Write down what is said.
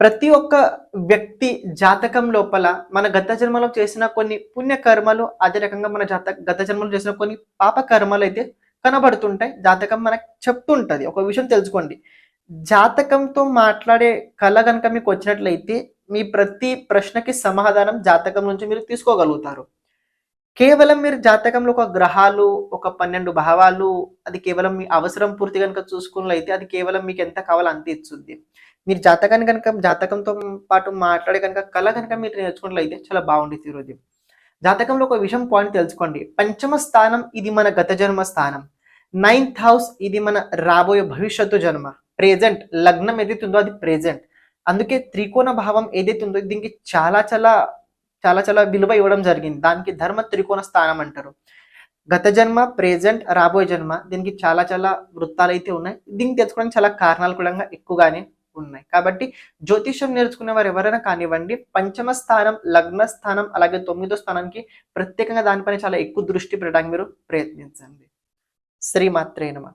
ప్రతి ఒక్క వ్యక్తి జాతకం లోపల మన గత జన్మలో చేసిన కొన్ని పుణ్య కర్మలు అదే రకంగా మన జాత గత జన్మలో చేసిన కొన్ని పాప కర్మలు అయితే కనబడుతుంటాయి. జాతకం మనకు చెప్తుంటుంది. ఒక విషయం తెలుసుకోండి. జాతకంతో మాట్లాడే కళ కనుక మీకు వచ్చినట్లయితే మీ ప్రతి ప్రశ్నకి సమాధానం జాతకం నుంచి మీరు తీసుకోగలుగుతారు. కేవలం మీరు జాతకంలో ఒక గ్రహాలు ఒక పన్నెండు భావాలు అది కేవలం మీ అవసరం పూర్తి కనుక చూసుకున్నట్లయితే అది కేవలం మీకు ఎంత కావాలో అంత ఇచ్చుద్ది మీరు జాతకాన్ని కనుక జాతకంతో పాటు మాట్లాడే కనుక కళ కనుక మీరు నేర్చుకున్నట్లయితే చాలా బాగుండేది ఈరోజు జాతకంలో ఒక విషయం పాయింట్ తెలుసుకోండి. పంచమ స్థానం ఇది మన గత జన్మ స్థానం. నైన్త్ హౌస్ ఇది మన రాబోయే భవిష్యత్తు జన్మ. ప్రెజెంట్ లగ్నం ఏదైతే ఉందో అది ప్రెజెంట్ అందుకే త్రికోణ భావం ఏదైతే ఉందో దీనికి చాలా చాలా చాలా చాలా విలువ ఇవ్వడం జరిగింది. దానికి ధర్మ త్రికోణ స్థానం అంటారు. గత జన్మ ప్రెజెంట్ రాబోయే జన్మ దీనికి చాలా చాలా వృత్తాలు అయితే ఉన్నాయి. దీనికి తెలుసుకోవడానికి చాలా కారణాలు కూడా ఎక్కువగానే ఉన్నాయి. కాబట్టి జ్యోతిష్యం నేర్చుకునే వారు ఎవరైనా కానివ్వండి పంచమ స్థానం లగ్న స్థానం అలాగే తొమ్మిదో స్థానానికి ప్రత్యేకంగా దానిపైన చాలా ఎక్కువ దృష్టి పెట్టడానికి మీరు ప్రయత్నించండి. శ్రీమాత్రేనమ